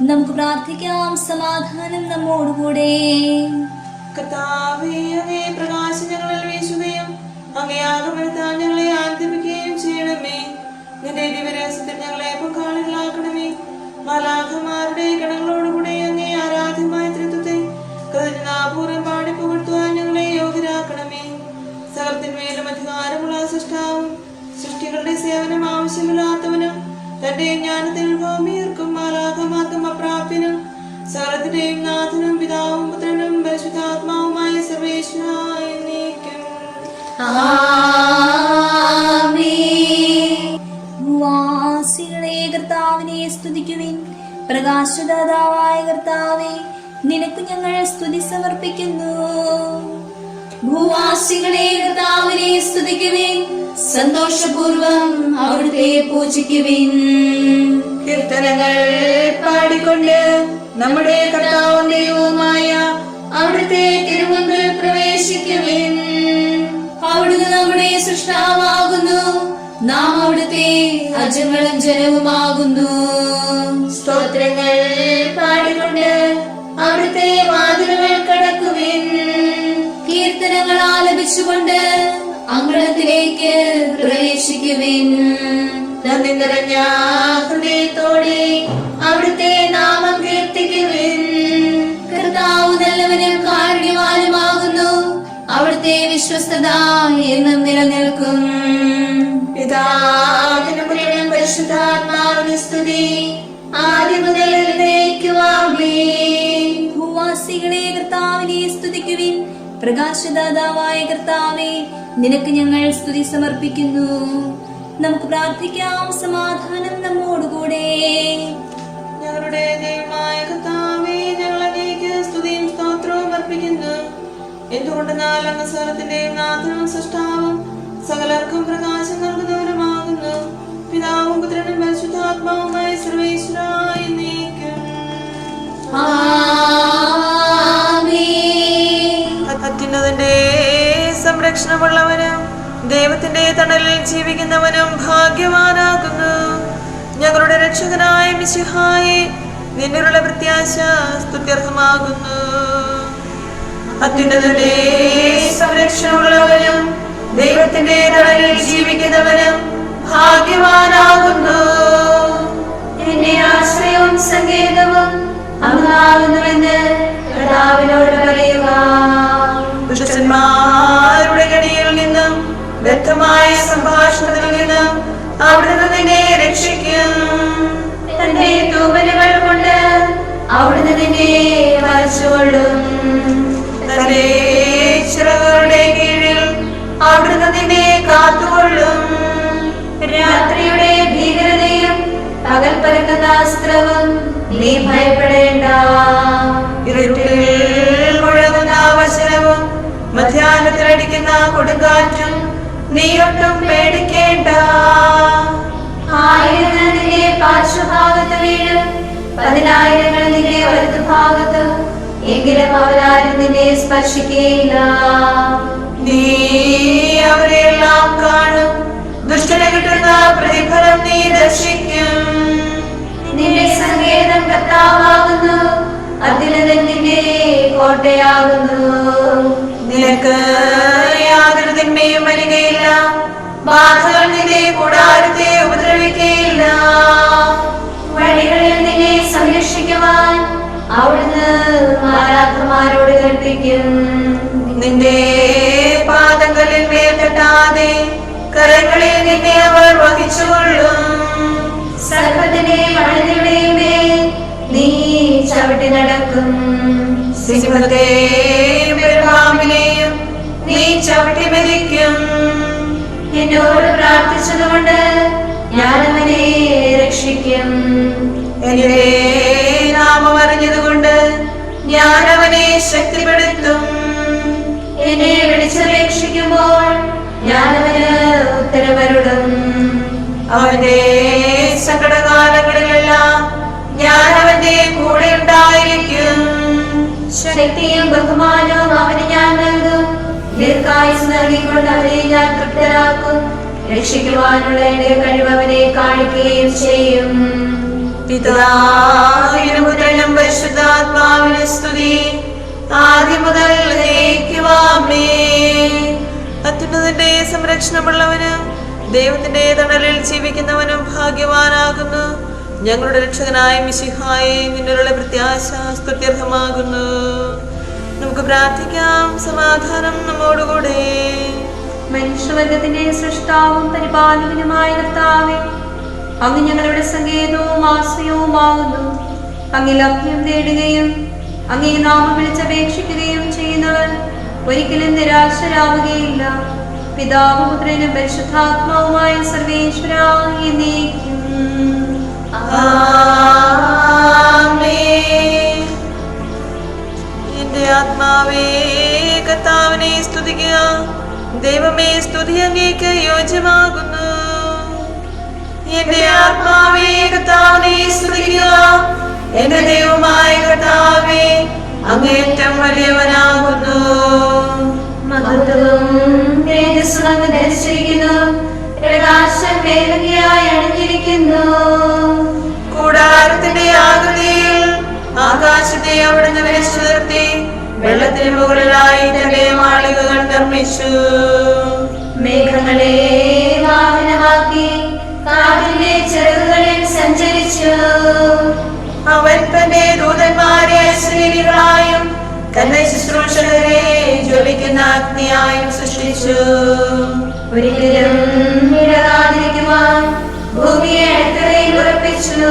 നമുക്ക് പ്രാർത്ഥിക്കാം. സമാധാനം നമ്മോടുകൂടെ. ഞങ്ങളെ ചെയ്യണമേ. അങ്ങേ പാടി ഞങ്ങളെ സൃഷ്ടികളുടെ സേവനം ആവശ്യമില്ലാത്തവനും തന്റെ ജ്ഞാനത്തിനും ഭൂമിയർക്കും മാലാഖമാർക്കും അപ്രാപ്യനും. സർവത്തിന്റെയും നാഥനും പിതാവും പുത്രനും പരിശുദ്ധാത്മാവുമായ സർവേശ്വരായ നീക്കും. ഭൂവാസികളെ കർത്താവിനെ സ്തുതിക്കുവിൻ. പ്രകാശദാതാവായ കർത്താവെ നിനക്ക് ഞങ്ങൾ സ്തുതി സമർപ്പിക്കുന്നു. ഭൂവാസികളെ കർത്താവിനെ സ്തുതിക്കുവിൻ. സന്തോഷപൂർവം അവിടുത്തെ പൂജിക്കുവിൻ. കീർത്തനങ്ങൾ പാടിക്കൊണ്ട് നമ്മുടെ കർത്താവും ദൈവവുമായ അവിടുത്തെ തിരുമുമ്പിൽ പ്രവേശിക്കുവിൻ. അവിടുന്ന് നമ്മുടെ സൃഷ്ടാവാകുന്നു. നാം അവിടുത്തെ അജങ്ങളും ജനവുമാകുന്നു. സ്തോത്രങ്ങൾ പാടിക്കൊണ്ട് അവിടുത്തെ വാതിലുകൾ കടക്കുവിൻ. കീർത്തനങ്ങൾ ആലപിച്ചുകൊണ്ട് അങ്കണത്തിലേക്ക് പ്രവേശിക്കുവിൻ. നന്ദി നിറഞ്ഞ ഹൃദയത്തോടെ അവിടുത്തെ നാമം കീർത്തിക്കുവിൻ. കർത്താവ് നല്ലവനും കാരുണ്യവാനുമാകുന്നു. അവിടുത്തെ വിശ്വസ്തത എന്നും നിലനിൽക്കും. പിതാവിനും സ്തുതി. ഭൂവാസികളെ കർത്താവിനെ സ്തുതിക്കുവിൻ. പ്രകാശദാതാവായ കർത്താവെ നിനക്ക് ഞങ്ങൾ സ്തുതി സമർപ്പിക്കുന്നു. നമുക്ക് പ്രാർത്ഥിക്കാം. സമാധാനം നമ്മോടുകൂടെ. ഞങ്ങളുടെ ദൈവമായ കർത്താവേ ഞങ്ങൾ അങ്ങേക്ക് സ്തുതിയും സ്തോത്രവും അർപ്പിക്കുന്നു. എന്തുകൊണ്ടെന്നാൽ അങ്ങ് സ്വരത്തിന്റെയും നാഥനും സൃഷ്ടാവും സകലർക്കും പ്രകാശം നൽകുന്നവരുമാകുന്നു. പിതാവും പുത്രനും പരിശുദ്ധാത്മാവുമായി സർവേശ്വരായി നീക്കും അത്യുന്നതന്റെ സംരക്ഷണമുള്ളവനും ദൈവത്തിന്റെ തണലിൽ ജീവിക്കുന്നവനും ഭാഗ്യവാനാകുന്നു. ഞങ്ങളുടെ രക്ഷകനായ മിശിഹായി നിന്നിലുള്ള പ്രത്യാശ സ്തുത്യർഹമാകുന്നു. അത്യുന്നതന്റെ സംരക്ഷണമുള്ളവനും ദൈവത്തിന്റെ തണലിൽ ജീവിക്കുന്നവനും ഭാഗ്യവാനാകുന്നു. എന്റെ ആശ്രയവും സങ്കേതവും അങ്ങാകുന്നുവെന്ന് കർത്താവിനോട് പറയുക. നിന്നും വ്യക്തമായ സംഭാഷണത്തിൽ നിന്ന് അവിടുന്ന് നിന്നെ രക്ഷിക്കും. തന്റെ തൂവലുകൾ കൊണ്ട് അവിടുന്ന് നിന്നെ വരച്ചുകൊള്ളും തന്റെ ചിറകളുടെ കീഴിൽ അവിടുന്ന് നിന്നെ കാത്തുകൊള്ളും. രാത്രിയുടെ ഭീകരതയും പകൽ പരക്കുന്ന അസ്ത്രവും നീ ഭയപ്പെടേണ്ട. ഇരുട്ടിൽ നീ ഒട്ടും പേടിക്കേണ്ട. ആയിരങ്ങൾ നിന്റെ പാർശ്വഭാഗത്ത് വീഴും. പതിനായിരങ്ങൾ നിന്റെ വലതുഭാഗത്ത്. എങ്കിലും അവരാരും നിന്നെ സ്പർശിക്കുകയില്ല. നീ അവരെല്ലാം കാണും. ദുഷ്ടന് കിട്ടുന്ന പ്രതിഫലം നീ ദർശിക്കും. നിന്റെ സങ്കേതം കർത്താവാകുന്നു. അത്യുന്നതൻ നിന്നെ കോട്ടയാകുന്നു. നിനക്ക് യാതൊരു തിന്മയും വരികയില്ല. ബാധകൾ നിന്നെ കൂടാരത്തെ ഉപദ്രവിക്കുകയില്ല വഴികളിൽ നിന്നെ സംരക്ഷിക്കുവാൻ അവിടുന്ന് മാലാഖമാരോട് കൽപ്പിക്കും. നിന്റെ പാദങ്ങളിൽ മേൽ തട്ടാതെ നിന്നെ അവർ വഹിച്ചുകൊള്ളും. സർപ്പത്തിന്റെയും അഴുതിയുടെയും മേൽ നീ ചവിട്ടി നടക്കും. സിംഹത്തെയും പെരുമാമ്പിനെയും നീ ചവിട്ടി മരിക്കും എന്നോട് പ്രാർത്ഥിച്ചതുകൊണ്ട് ഞാൻ അവനെ രക്ഷിക്കും. എന്റെ നാമം അറിഞ്ഞതുകൊണ്ട് ഞാൻ അവനെ ശക്തിപ്പെടുത്തും. എന്നെ വിളിച്ചപേക്ഷിക്കുമ്പോൾ ഞാൻ അവന് ഉത്തരവരുടും അവന്റെ സങ്കടകാലങ്ങളിലെല്ലാം ശക്തിയും ബഹുമാനവും അവന് ഞാൻ നൽകും. ദീർഘായുസ് നൽകിക്കൊണ്ട് അവനെ ഞാൻ തൃപ്തരാക്കും. രക്ഷിക്കുവാനുള്ള എന്റെ കഴിവ് അവനെ കാണിക്കുകയും ചെയ്യും. സ്തുതി. അത്യുന്നതിന്റെ സംരക്ഷണമുള്ളവന് ദൈവത്തിന്റെ തണലിൽ ജീവിക്കുന്നവനും ഭാഗ്യവാനാകുന്നു. ഞങ്ങളുടെ രക്ഷകനായ മിശിഹായെ നിന്നുള്ള പ്രത്യാശ സ്തുത്യർഹമാകുന്നു. നമുക്ക് പ്രാർത്ഥിക്കാം. സമാധാനം നമ്മോടുകൂടെ. മനുഷ്യവർഗത്തിന്റെ സൃഷ്ടാവും പരിപാലകനുമായ കർത്താവെ അങ്ങ് ഞങ്ങളുടെ സങ്കേതവും ആശ്രയവുമാകുന്നു. അങ്ങ് ലഭ്യം നേടുകയും അങ്ങേ നാമം വിളിച്ചപേക്ഷിക്കുകയും ചെയ്യുന്നവർ ഒരിക്കലും നിരാശരാവുകയില്ല. പിതാവ് പുത്രനും പരിശുദ്ധാത്മാവുമായ സർവേശ്വര എന്നേക്കും. എന്റെ ആത്മാവേ കർത്താവിനെ സ്തുതിക്കുക. ദൈവമേ സ്തുതി അങ്ങേക്ക് യോജ്യമാകുന്നു. എന്റെ ആത്മാവേ കർത്താവിനെ സ്തുതിക്കുക. എന്റെ ദൈവമായ കർത്താവേ അങ്ങേറ്റം വലിയവനാകുന്നു. മഹത്വവും തേജസ്സും ധരിച്ചിരിക്കുന്നു. പ്രകാശം വേദനയായി അണിഞ്ഞിരിക്കുന്നു. കൂടാരത്തിന്റെ ആകൃതിയിൽ ആകാശത്തെ അവിടുന്ന് വിളിച്ചു നിർത്തി വെള്ളത്തിന് മുകളിലായി തന്റെ മാളികകൾ നിർമ്മിച്ചു. മേഘങ്ങളെ വാഹനമാക്കി കാറ്റിന്റെ ചെറുകളിൽ സഞ്ചരിച്ചു. അവൻ തന്റെ ദൂതന്മാരെ ശ്രീനികളായും തന്റെ ശുശ്രൂഷകരെ ജ്വലിക്കുന്ന അഗ്നിയായും സൃഷ്ടിച്ചു. ഒരിക്കലും ഇടകാതിരിക്കുവാൻ ഭൂമിയെ അടുക്കളയിൽ ഉറപ്പിച്ചു.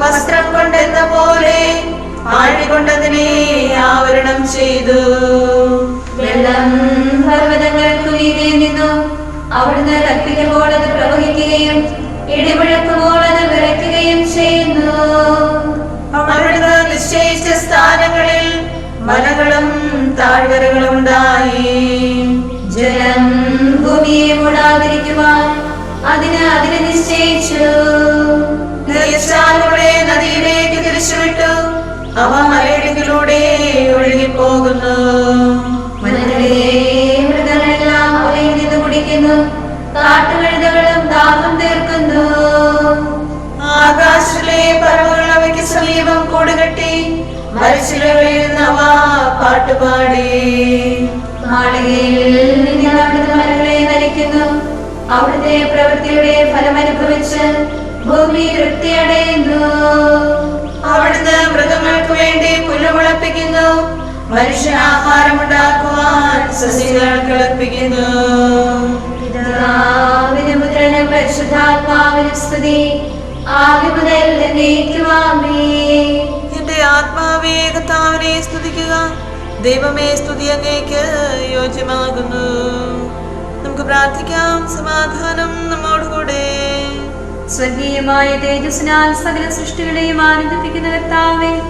വസ്ത്രം കൊണ്ടെന്ന പോലെ ആഴികൊണ്ടതിനെ ആവരണം ചെയ്തു. വെള്ളം പർവതങ്ങൾക്ക് മീതെ നിന്നു അവിടുന്ന് കൽപ്പിക്കുമ്പോൾ അത് പ്രവഹിക്കുകയും ഇടിമുഴക്കുമ്പോൾ അത് വിറയ്ക്കുകയും ചെയ്യുന്നു. അവിടുന്ന് നിശ്ചയിച്ച സ്ഥാനങ്ങളിൽ മലകളും താഴ്വരകളും ഉണ്ടായി. ഭൂമിയെ മൂടാതിരിക്കുവാൻ അതിന് അതിനെ നിശ്ചയിച്ചു. നീർച്ചാലുകളെ നദിയിലേക്ക് തിരിച്ചുവിട്ടു. അവ മലയിടുക്കിലൂടെ ഒഴുകിപ്പോകുന്നു. വനങ്ങളിലെ മൃഗങ്ങളെല്ലാം അവയിൽ നിന്ന് കുടിക്കുന്നു. കാട്ടുകഴുതകളും ദാഹം തീർക്കുന്നു. ആകാശത്തിലെ പറവുകൾ അവയ്ക്ക് സമീപം കൂടുകെട്ടി മരച്ചിലകളിൽ നവ പാട്ടുപാടി. മാളികയിൽ അവിടുത്തെ പ്രവൃത്തിയുടെ ഫലമനുഭവിച്ച് ഭൂമി തൃപ്തിയടയുന്നു. അവിടുന്ന് മൃഗങ്ങൾക്ക് വേണ്ടി പുല്ലുമുളപ്പിക്കുന്നു. മനുഷ്യ ആഹാരമുണ്ടാക്കുവാൻ സസ്യങ്ങൾ കിളപ്പിക്കുന്നു പിതാവിനും പരിശുദ്ധാത്മാവിനും സ്തുതി. ആദ്യം മുതൽ എന്റെ ആത്മാവേ കർത്താവിനെ സ്തുതിക്കുക. ദൈവമേ സ്തുതി അങ്ങേക്ക് യോജ്യമാകുന്നു. നമുക്ക് പ്രാർത്ഥിക്കാം. സമാധാനം നമ്മോടുകൂടെ. സ്വർഗീയമായ തേജസ്സിനാൽ സകല സൃഷ്ടികളെയും ആനന്ദിപ്പിക്കുന്ന കർത്താവെ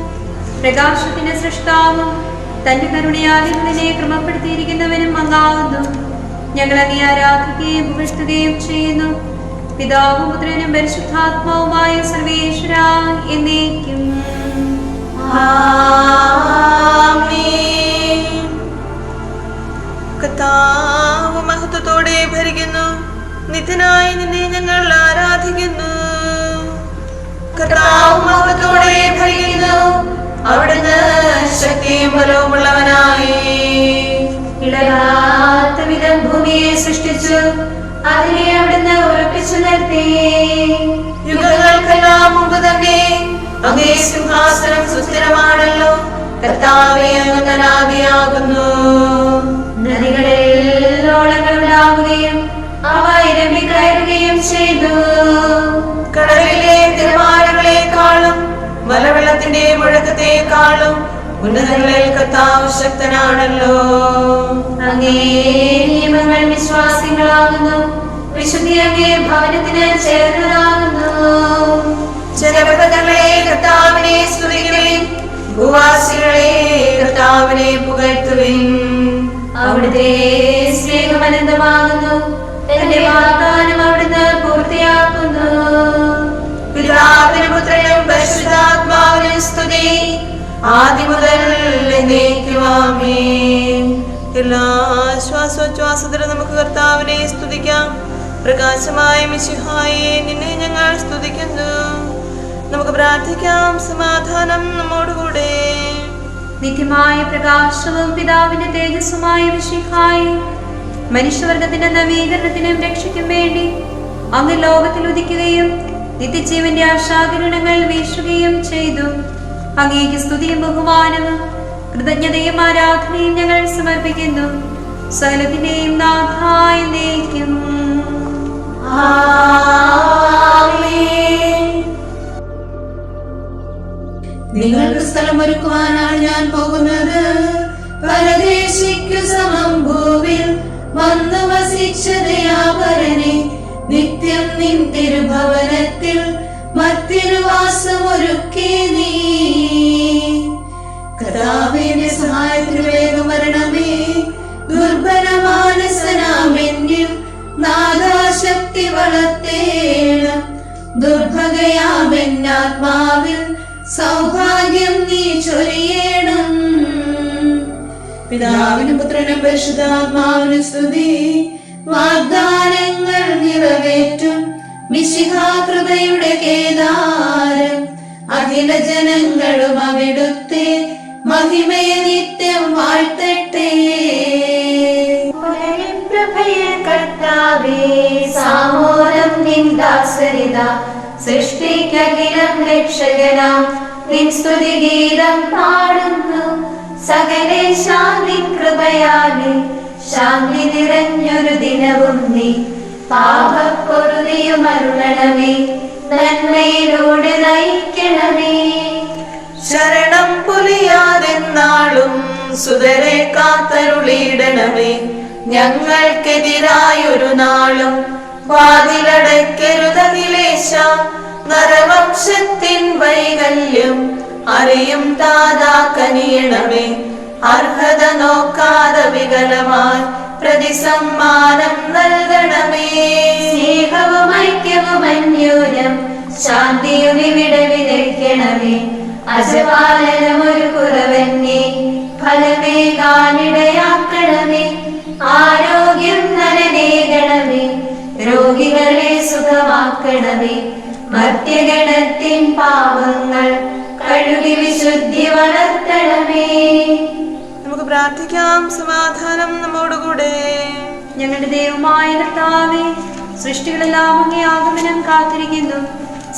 പ്രകാശത്തിന്റെ സൃഷ്ടാവും തന്റെ കരുണയാൽ ഇതിനെ ക്രമപ്പെടുത്തിയിരിക്കുന്നവനും അങ്ങാവുന്നു. ഞങ്ങൾ അങ്ങേ ആരാധിക്കുകയും പുകഴ്ത്തുകയും ചെയ്യുന്നു. പിതാവും പുത്രനും പരിശുദ്ധാത്മാവുമായ സർവേശ്വര എന്നേക്കും. ആമേൻ. കർത്താവ് മഹത്വത്തോടെ ഭരിക്കുന്നു. നിത്യനായി നിന്നെ ഞങ്ങൾ ആരാധിക്കുന്നു. കർത്താവ് മഹത്വത്തോടെ ഭരിക്കുന്നു. അവിടുന്ന് ശക്തിയും ബലവുമുള്ളവനായി ഇളകാത്ത വിധം ഭൂമിയെ സൃഷ്ടിച്ചു. അതിനെ അവിടുന്ന് ഉറപ്പിച്ചു നിർത്തി. യുഗങ്ങൾക്കെല്ലാം മുമ്പ് തന്നെ അങ്ങേ സിംഹാസനം സുസ്ഥിരമാണല്ലോ കർത്താവെ അങ്ങ് നദികളിൽ ഓളങ്ങൾ ഉണ്ടാവുകയും അവ ഇരമ്പി കയറുകയും ചെയ്തു. കടലിലെ തിരമാലകളെക്കാളും മലവെള്ളത്തിന്റെ മുഴക്കത്തെക്കാളും ഉന്നതങ്ങളിൽ അങ്ങേ നിയമങ്ങൾ വിശ്വാസികളാകുന്നു വിശുദ്ധി അങ്ങേ ഭവനത്തിന് ചേർന്നതാകുന്നു. കർത്താവിനെ സ്തുതിക്കുവിൻ ഭൂവാസികളെ കർത്താവിനെ പുകഴ്ത്തുവിൻ. അവിടുത്തെ സ്നേഹം അനന്തമാകുന്നു തന്റെ വാഗ്ദാനം അവിടുന്ന് പൂർത്തിയാക്കുന്നു. പിതാവിനും പരിശുദ്ധാത്മാവിനും സ്തുതി. ആദ്യം മുതൽ എല്ലാ ശ്വാസോച്ഛ്വാസത്തിലും നമുക്ക് കർത്താവിനെ സ്തുതിക്കാം. പ്രകാശമായ മിശിഹായെ നിന്നെ ഞങ്ങൾ സ്തുതിക്കുന്നു. നമുക്ക് പ്രാർത്ഥിക്കാം. സമാധാനം നമ്മോടുകൂടെ. നിത്യമായ പ്രകാശവും പിതാവിന്റെ തേജസ്സുമായ വിശിഖായി മനുഷ്യവർഗത്തിന്റെ നവീകരണത്തിനും രക്ഷയ്ക്കും വേണ്ടി അങ്ങ് ലോകത്തിൽ ഉദിക്കുകയും നിത്യജീവന്റെ ആശാകിരണങ്ങൾ വീശുകയും ചെയ്തു. അങ്ങേക്ക് സ്തുതിയും ബഹുമാനവും കൃതജ്ഞതയും ആരാധനയും ഞങ്ങൾ സമർപ്പിക്കുന്നു. സകലത്തിന്റെയും നാഥായി നയിക്കും നിങ്ങൾക്ക് സ്ഥലമൊരുക്കുവാനാണ് ഞാൻ പോകുന്നത്. പരദേശിക്കു സമം ഭൂവിൽ വന്നു വസിച്ച ദയാപരനെ നിത്യം നിൻ തിരുഭവനത്തിൽ മത്തിരുവാസമൊരുക്കി നീ. കഥാവിന്റെ സഹായത്തിന് വേഗം വരണമേ. ദുർബല മാനസനാമെന്നിൽ നാദാശക്തി വളർത്തേണം. ദുർഭഗയാമെന്നാത്മാവിൽ സൗഭാഗ്യം നീ ചൊരിയണം. പിതാവിനും പുത്രനും പരിശുദ്ധാത്മാവിനും സ്തുതി. വാഗ്ദാനങ്ങൾ നിറവേറ്റും മിശിഹാകൃപയുടെ കേദാരം. അഖില ജനങ്ങളും അവിടുത്തെ മഹിമയെ നിത്യം വാഴ്ത്തട്ടെ. പ്രഭയ കർത്താവേ സാമോരം നിന്ദാസരിത സൃഷ്ടിക്കകിലം രക്ഷകനാം. നിൻ സ്തുതി ഗീതം പാടുന്നു. സകലെ ശാന്തി കൃപയാലെ ശാന്തി നിറഞ്ഞൊരു ദിനവും നീ. പാപപ്പൊറുതിയും അരുളണമേ നന്മയിലൂടെ നയിക്കണമേ. ശരണം പുലിയാതെന്നാളും സുതരെ കാത്തരുളിയിടണമേ. ഞങ്ങൾക്കെതിരായൊരു നാളും വാതിലടയ്ക്കരുതകിലേശ നരവംശത്തിൻ വൈകല്യം അറിയും താതാ കനിയണമേ അർഹത നോക്കാതെ വികലമായി പ്രതിസമ്മാനം നൽകണമേ. സ്നേഹവും ഐക്യവും അന്യോന്യം ശാന്തിയും ഇവിടെ വിതയ്ക്കണമേ. അജപാലനം ഒരു കുറവന്നെ. ഫലമേ കാനിടയാക്കണമേ ആരോഗ്യം നനനേകണമേ. രോഗികളെ സുഖമാക്കണമേ. മധ്യഗണത്തിൻ പാപങ്ങൾ കഴുകി വിശുദ്ധി വളർത്തണമേ. നമുക്ക് പ്രാർത്ഥിക്കാം. സമാധാനം നമ്മോടുകൂടെ ഞങ്ങളുടെ ദൈവമായ കർത്താവേ സൃഷ്ടികളെല്ലാം അങ്ങേ ആഗമനം കാത്തിരിക്കുന്നു.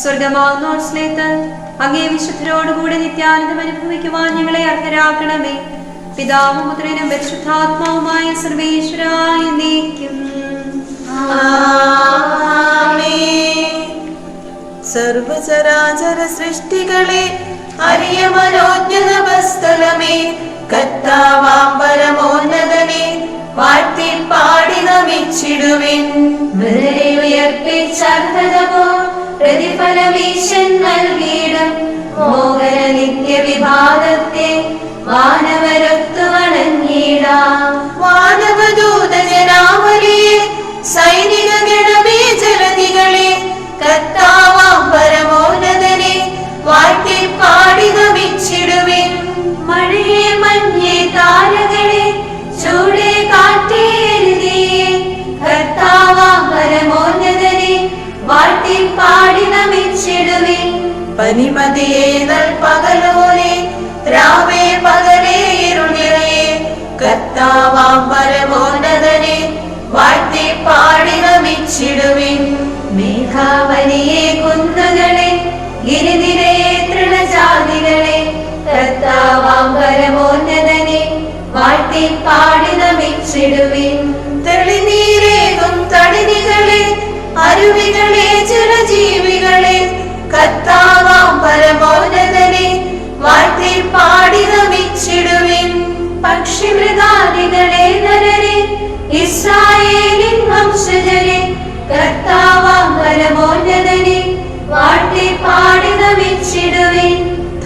സ്വർഗമാകുന്നോസ്ലേത്ത് അങ്ങേ വിശുദ്ധരോടുകൂടെ നിത്യാനന്ദം അനുഭവിക്കുവാൻ ഞങ്ങളെ അർഹരാക്കണമേ. പിതാവും പുത്രനും പരിശുദ്ധാത്മാവുമായ സർവേശ്വരായ നീക്കും സർവചരാചര സൃഷ്ടികളെ അരിയ മനോജ്ഞത സ്ഥലമേ കത്താവാം പരമോന്നതനെ വാഴ്ത്തി പാടി നമിച്ചിടുവിൻ. മൃതരെ ഉയർപ്പിച്ചർഹതമോ പ്രതിഫലമീശൻ നൽകിയിടും. മോഹന നിത്യ വിഭാഗത്തെ വാനവരൊത്തു വണങ്ങിയിടാം വാനവദൂത ജനാവലിയെ വാഴ്ത്തി പാടി നമിച്ചിടുവിൻ. മഴയെ മഞ്ഞെ താരകളെ ചൂടെ കാറ്റേ കർത്താവാ പരമോന്നതനെ വാഴ്ത്തി പാടി നമിച്ചിടുവിൻ. പനിമതിയെ പകലോനെ രാവേ പകലേ ഇരുളിലെ കർത്താവാം പരമോന്നതനെ വാഴ്ത്തി പാടി നമിച്ചിടുവിൻ. മേഘാവലിയെ കുന്നുകളെ പരമോന്നതനെ വാഴ്ത്തി പാടി നമിച്ചിടുവിൻ. തെളിനീരേകും തടിനികളെ അരുവികളെ ജലജീവികളെ കത്താവാം പരമോന്നതനെ വാഴ്ത്തി പാടി നമിച്ചിടുവിൻ. പക്ഷിമൃഗാദികളെ നരരെ ഇസ്രായേലിൻ വംശജരെ കർത്താവാം പരമോന്നതനെ വാഴ്ത്തി പാടി നമിച്ചിടുവിൻ.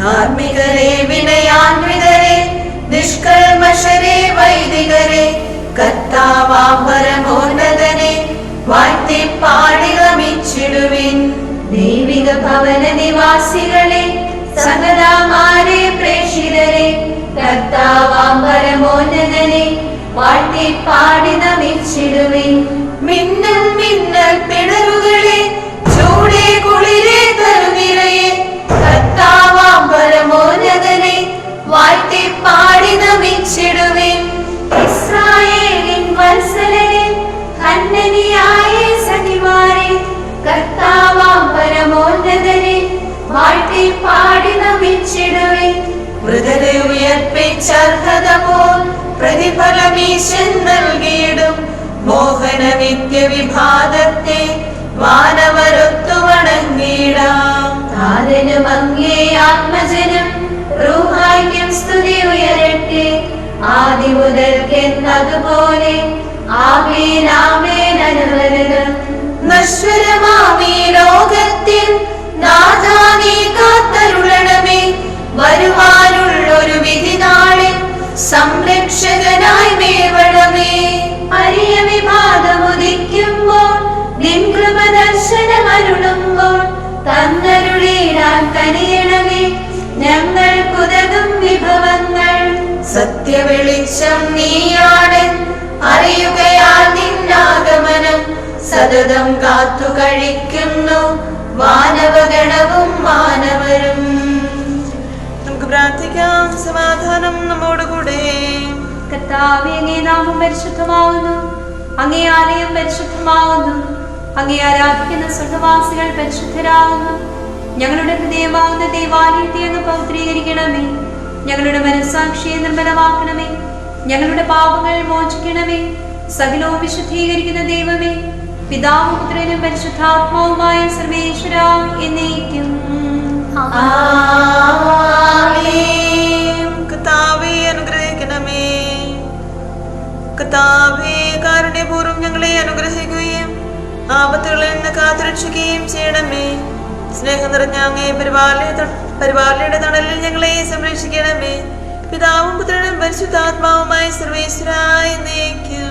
ധാർമ്മികരെ വിനയാൻവിതരെ നിഷ്കൽമഷരെ വൈദികരെ കർത്താവാം പരമോന്നതനെ വാഴ്ത്തി പാടി നമിച്ചിടുവിൻ ദൈവിക ഭവന നിവാസികളെ സകലാമാരെ പ്രേക്ഷിതരെ കർത്താവാം പരമോന്നതനെ വാഴ്ത്തി പാടി നമിച്ചിടുവിൻ മിന്നൽ മിന്നൽ പിണറുകളെ ഭരിച്ചിടുവേ മൃതരെ ഉയർപ്പിച്ചർഹത പോൽ പ്രതിഫലമീശൻ നൽകിയിടും. മോഹന നിത്യവിഭാഗത്തെ വാനവരൊത്തു വണങ്ങിടാം താതനും അങ്ങേ ആത്മജനം റൂഹായ്ക്കും സ്തുതി ഉയരട്ടെ. ആദി മുതൽക്കെന്നതുപോലെ ആമേൻ നശ്വരമാമീ വരുവാനുള്ളൊരു വിധി നാളിൽ സംരക്ഷകനായി മേവണമേ. അരിയ വിഭാഗമുദിക്കുമ്പോൾ നിൻ കൃപ ദർശനമരുളുമ്പോൾ തന്നരുളിടാൻ കനിയണമേ. ഞങ്ങൾക്കുതകും വിഭവങ്ങൾ സത്യവെളിച്ചം നീയാണ് അറിയുകയാൽ നിന്നാഗമനം സതതം കാത്തു കഴിക്കുന്നു മാനവഗണവും മാനവരും പ്രാർത്ഥിക്കാം. സമാധാനം നമ്മോടുകൂടെ കർത്താവേ അങ്ങേ നാമം പരിശുദ്ധമാവുന്നു. അങ്ങേ ആലയം പരിശുദ്ധമാവുന്നു. അങ്ങേ ആരാധിക്കുന്ന സ്വർഗവാസികൾ പരിശുദ്ധരാകുന്നു. ഞങ്ങളുടെ ഹൃദയമാവുന്ന ദേവാലയത്തെ അങ്ങ് പൗത്രീകരിക്കണമേ ഞങ്ങളുടെ മനസ്സാക്ഷിയെ നിർമ്മലമാക്കണമേ. ഞങ്ങളുടെ പാപങ്ങൾ മോചിക്കണമേ. സകലവും വിശുദ്ധീകരിക്കുന്ന ദൈവമേ പിതാവും പുത്രനും പരിശുദ്ധാത്മാവുമായ സർവേശ്വര എന്നേക്കും. ആമേൻ. കർത്താവെ അനുഗ്രഹിക്കണമേ. കർത്താവെ കാരുണ്യപൂർവം ഞങ്ങളെ അനുഗ്രഹിക്കുകയും ആപത്തുകളിൽ നിന്ന് കാത്തുരക്ഷിക്കുകയും ചെയ്യണമേ. സ്നേഹം നിറഞ്ഞ അങ്ങേ പരിപാലയ പരിപാലയുടെ തണലിൽ ഞങ്ങളെ സംരക്ഷിക്കണമേ. പിതാവും പുത്രനും പരിശുദ്ധാത്മാവുമായ സർവേശ്വരായ ആമേൻ.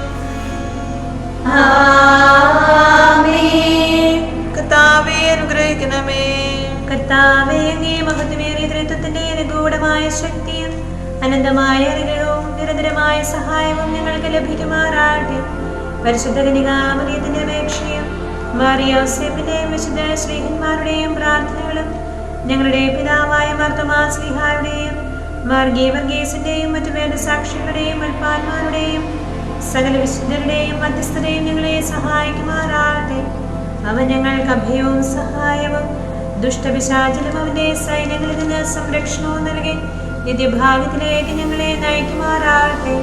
കർത്താവെ അനുഗ്രഹിക്കണമേ. കർത്താവേ അങ്ങേ മഹത്വമേറിയ ത്രിത്വത്തിന്റെ നിഗൂഢമായ ശക്തിയും അനന്തമായ അനുഗ്രഹവും നിരന്തരമായ സഹായവും ഞങ്ങൾക്ക് ലഭിക്കുമാറാട്ടെ പരിശുദ്ധ കനികാമറിയത്തിന്റെ അപേക്ഷയും മാറിയോസേപ്പിന്റെയും വിശുദ്ധ ശ്രീഹന്മാരുടെയും പ്രാർത്ഥനകളും ഞങ്ങളുടെ പിതാവായ മർത്തമാ സ്ലിഹായുടെയും മാർഗീ വർഗീസിന്റെയും മറ്റു വേദസാക്ഷികളുടെയും അൽപ്പാന്മാരുടെയും സകല വിശുദ്ധരുടെയും മധ്യസ്ഥതയും ഞങ്ങളെ സഹായിക്കുമാറാട്ടെ അവ ഞങ്ങൾക്ക് അഭയവും സഹായവും ദുഷ്ടപിശാചലും അവന്റെ സൈന്യങ്ങളിൽ നിന്ന് സംരക്ഷണവും നൽകി നിത്യഭാഗ്യത്തിലേക്ക് ഞങ്ങളെ നയിക്കുമാറാകട്ടെ.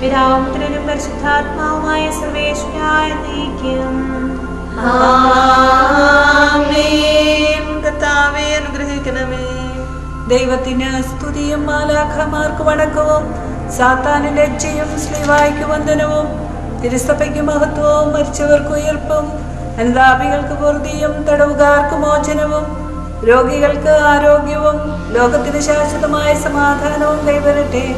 പിതാവുത്രനും പരിശുദ്ധാത്മാവുമായ സർവേശ്വരായ നീക്കം ദൈവത്തിന് സ്തുതിയും മാലാഖമാർക്ക് വണക്കവും. സാത്താന് ലജ്ജയും ശ്രീവായ്ക്ക് വന്ദനവും. തിരുസഭയ്ക്ക് മഹത്വവും മരിച്ചവർക്ക് ഉയർപ്പും. അനുതാപികൾക്ക് പൂർത്തിയും തടവുകാർക്ക് മോചനവും രോഗികൾക്ക് ആരോഗ്യവും ലോകത്തിന് ശാശ്വതമായ സമാധാനവും കൈവരട്ടെ.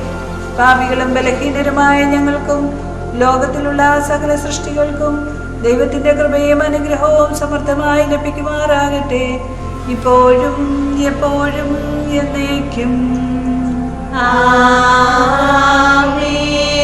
പാപികളും ബലഹീനരുമായ ഞങ്ങൾക്കും ലോകത്തിലുള്ള സകല സൃഷ്ടികൾക്കും ദൈവത്തിന്റെ കൃപയും അനുഗ്രഹവും സമർത്ഥമായി ലഭിക്കുമാറാകട്ടെ. ഇപ്പോഴും എപ്പോഴും എന്നേക്കും. ആമേൻ.